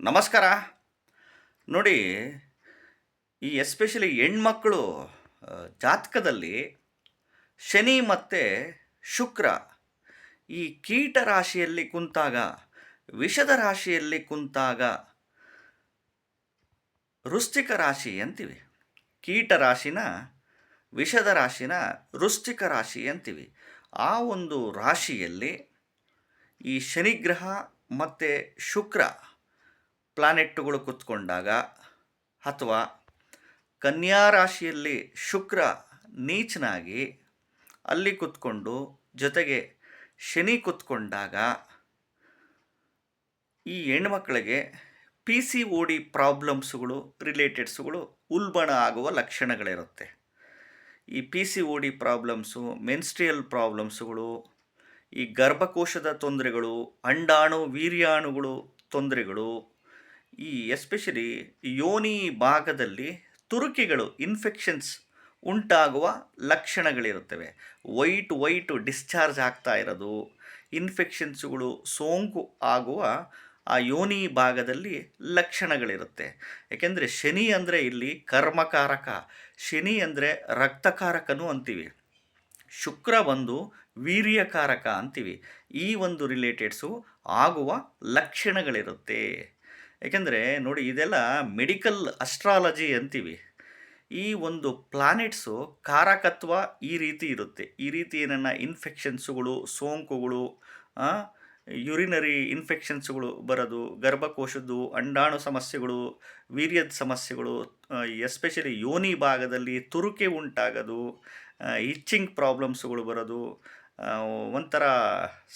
ನಮಸ್ಕಾರ. ನೋಡಿ, ಈ ಎಸ್ಪೆಷಲಿ ಹೆಣ್ಮಕ್ಕಳು ಜಾತಕದಲ್ಲಿ ಶನಿ ಮತ್ತು ಶುಕ್ರ ಈ ಕೀಟ ರಾಶಿಯಲ್ಲಿ ಕುಂತಾಗ, ವಿಷದ ರಾಶಿಯಲ್ಲಿ ಕುಂತಾಗ ವೃಶ್ಚಿಕ ರಾಶಿ ಅಂತೀವಿ. ಕೀಟ ರಾಶಿನ, ವಿಷದ ರಾಶಿನ ವೃಶ್ಚಿಕ ರಾಶಿ ಅಂತೀವಿ. ಆ ಒಂದು ರಾಶಿಯಲ್ಲಿ ಈ ಶನಿಗ್ರಹ ಮತ್ತು ಶುಕ್ರ ಪ್ಲಾನೆಟ್ಟುಗಳು ಕೂತ್ಕೊಂಡಾಗ ಅಥವಾ ಕನ್ಯಾ ರಾಶಿಯಲ್ಲಿ ಶುಕ್ರ ನೀಚನಾಗಿ ಅಲ್ಲಿ ಕೂತ್ಕೊಂಡು ಜೊತೆಗೆ ಶನಿ ಕೂತ್ಕೊಂಡಾಗ ಈ ಹೆಣ್ಮಕ್ಳಿಗೆ ಪಿ ಸಿ ಓ ಡಿ ಪ್ರಾಬ್ಲಮ್ಸ್ಗಳು ರಿಲೇಟೆಡ್ಸ್ಗಳು ಉಲ್ಬಣ ಆಗುವ ಲಕ್ಷಣಗಳಿರುತ್ತೆ. ಈ P C O D problems menstrual ಪ್ರಾಬ್ಲಮ್ಸ್ಗಳು ಈ ಗರ್ಭಕೋಶದ ತೊಂದರೆಗಳು, ಅಂಡಾಣು, ವೀರ್ಯಾಣುಗಳು ತೊಂದರೆಗಳು ಈ ಎಸ್ಪೆಷಲಿ ಯೋನಿ ಭಾಗದಲ್ಲಿ ತುರುಕಿಗಳು ಇನ್ಫೆಕ್ಷನ್ಸ್ ಉಂಟಾಗುವ ಲಕ್ಷಣಗಳಿರುತ್ತವೆ. ವೈಟ್ ವೈಟ್ ಡಿಸ್ಚಾರ್ಜ್ ಆಗ್ತಾ ಇರೋದು. ಇನ್ಫೆಕ್ಷನ್ಸ್ಗಳು ಸೋಂಕು ಆಗುವ ಆ ಯೋನಿ ಭಾಗದಲ್ಲಿ ಲಕ್ಷಣಗಳಿರುತ್ತೆ. ಯಾಕೆಂದರೆ ಶನಿ ಅಂದರೆ ಇಲ್ಲಿ ಕರ್ಮಕಾರಕ, ಶನಿ ಅಂದರೆ ರಕ್ತಕಾರಕನು ಅಂತೀವಿ. ಶುಕ್ರ ಬಂದು ವೀರ್ಯಕಾರಕ ಅಂತೀವಿ. ಈ ಒಂದು ರಿಲೇಟೆಡ್ಸು ಆಗುವ ಲಕ್ಷಣಗಳಿರುತ್ತೆ. ಯಾಕೆಂದರೆ ನೋಡಿ ಇದೆಲ್ಲ ಮೆಡಿಕಲ್ ಅಸ್ಟ್ರಾಲಜಿ ಅಂತೀವಿ. ಈ ಒಂದು ಪ್ಲಾನೆಟ್ಸು ಕಾರಕತ್ವ ಈ ರೀತಿ ಇರುತ್ತೆ. ಈ ರೀತಿ ಏನನ್ನ ಇನ್ಫೆಕ್ಷನ್ಸುಗಳು, ಸೋಂಕುಗಳು ಯುರಿನರಿ ಇನ್ಫೆಕ್ಷನ್ಸ್ಗಳು ಬರೋದು, ಗರ್ಭಕೋಶದ್ದು, ಅಂಡಾಣು ಸಮಸ್ಯೆಗಳು, ವೀರ್ಯದ ಸಮಸ್ಯೆಗಳು ಎಸ್ಪೆಷಲಿ ಯೋನಿ ಭಾಗದಲ್ಲಿ ತುರುಕೆ ಉಂಟಾಗೋದು ಇಚ್ಚಿಂಗ್ ಪ್ರಾಬ್ಲಮ್ಸ್ಗಳು ಬರೋದು ಒಂಥರ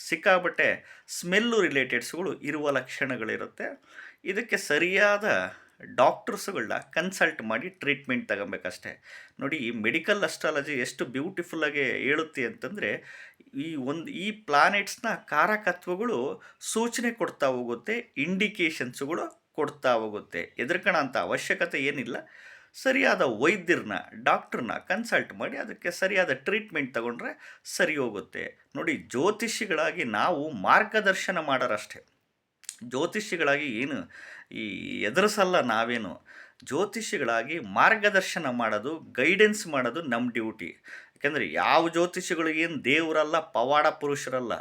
ಸಿಕ್ಕಾಬಟ್ಟೆ ಸ್ಮೆಲ್ಲು ರಿಲೇಟೆಡ್ಸ್ಗಳು ಇರುವ ಲಕ್ಷಣಗಳಿರುತ್ತೆ. ಇದಕ್ಕೆ ಸರಿಯಾದ ಡಾಕ್ಟರ್ಸ್ಗಳನ್ನ ಕನ್ಸಲ್ಟ್ ಮಾಡಿ ಟ್ರೀಟ್ಮೆಂಟ್ ತಗೊಬೇಕಷ್ಟೆ. ನೋಡಿ, ಈ ಮೆಡಿಕಲ್ ಅಸ್ಟ್ರಾಲಜಿ ಎಷ್ಟು ಬ್ಯೂಟಿಫುಲ್ಲಾಗಿ ಹೇಳುತ್ತೆ ಅಂತಂದರೆ, ಈ ಒಂದು, ಈ ಪ್ಲಾನೆಟ್ಸ್ನ ಕಾರಕತ್ವಗಳು ಸೂಚನೆ ಕೊಡ್ತಾ ಹೋಗುತ್ತೆ ಇಂಡಿಕೇಶನ್ಸ್ಗಳು ಕೊಡ್ತಾ ಹೋಗುತ್ತೆ. ಹೆದರ್ಕೋಣ ಅಂತ ಅವಶ್ಯಕತೆ ಏನಿಲ್ಲ. ಸರಿಯಾದ ವೈದ್ಯರನ್ನ ಡಾಕ್ಟ್ರನ್ನ ಕನ್ಸಲ್ಟ್ ಮಾಡಿ ಅದಕ್ಕೆ ಸರಿಯಾದ ಟ್ರೀಟ್ಮೆಂಟ್ ತಗೊಂಡ್ರೆ ಸರಿ ಹೋಗುತ್ತೆ. ನೋಡಿ, ಜ್ಯೋತಿಷಿಗಳಾಗಿ ನಾವು ಮಾರ್ಗದರ್ಶನ ಮಾಡೋರಷ್ಟೇ. ಜ್ಯೋತಿಷಿಗಳಾಗಿ ಏನು ಈ ಎದುರಿಸಲ್ಲ ನಾವೇನು. ಜ್ಯೋತಿಷಿಗಳಾಗಿ ಮಾರ್ಗದರ್ಶನ ಮಾಡೋದು, ಗೈಡೆನ್ಸ್ ಮಾಡೋದು ನಮ್ಮ ಡ್ಯೂಟಿ. ಯಾಕೆಂದರೆ ಯಾವ ಜ್ಯೋತಿಷಿಗಳು ಏನು ದೇವರಲ್ಲ, ಪವಾಡ ಪುರುಷರಲ್ಲ,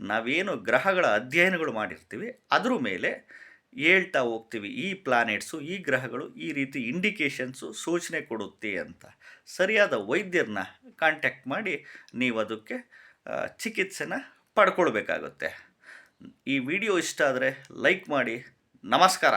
ನಾವೇನು ಗ್ರಹಗಳ ಅಧ್ಯಯನಗಳು ಮಾಡಿರ್ತೀವಿ, ಅದ್ರ ಮೇಲೆ ಹೇಳ್ತಾ ಹೋಗ್ತೀವಿ ಈ ಪ್ಲಾನೆಟ್ಸು ಈ ಗ್ರಹಗಳು ಈ ರೀತಿ ಇಂಡಿಕೇಶನ್ಸು ಸೂಚನೆ ಕೊಡುತ್ತೆ ಅಂತ. ಸರಿಯಾದ ವೈದ್ಯರನ್ನ ಕಾಂಟ್ಯಾಕ್ಟ್ ಮಾಡಿ ನೀವು ಅದಕ್ಕೆ ಚಿಕಿತ್ಸೆನ ಪಡ್ಕೊಳ್ಬೇಕಾಗುತ್ತೆ. ಈ ವಿಡಿಯೋ ಇಷ್ಟ ಆದರೆ ಲೈಕ್ ಮಾಡಿ. ನಮಸ್ಕಾರ.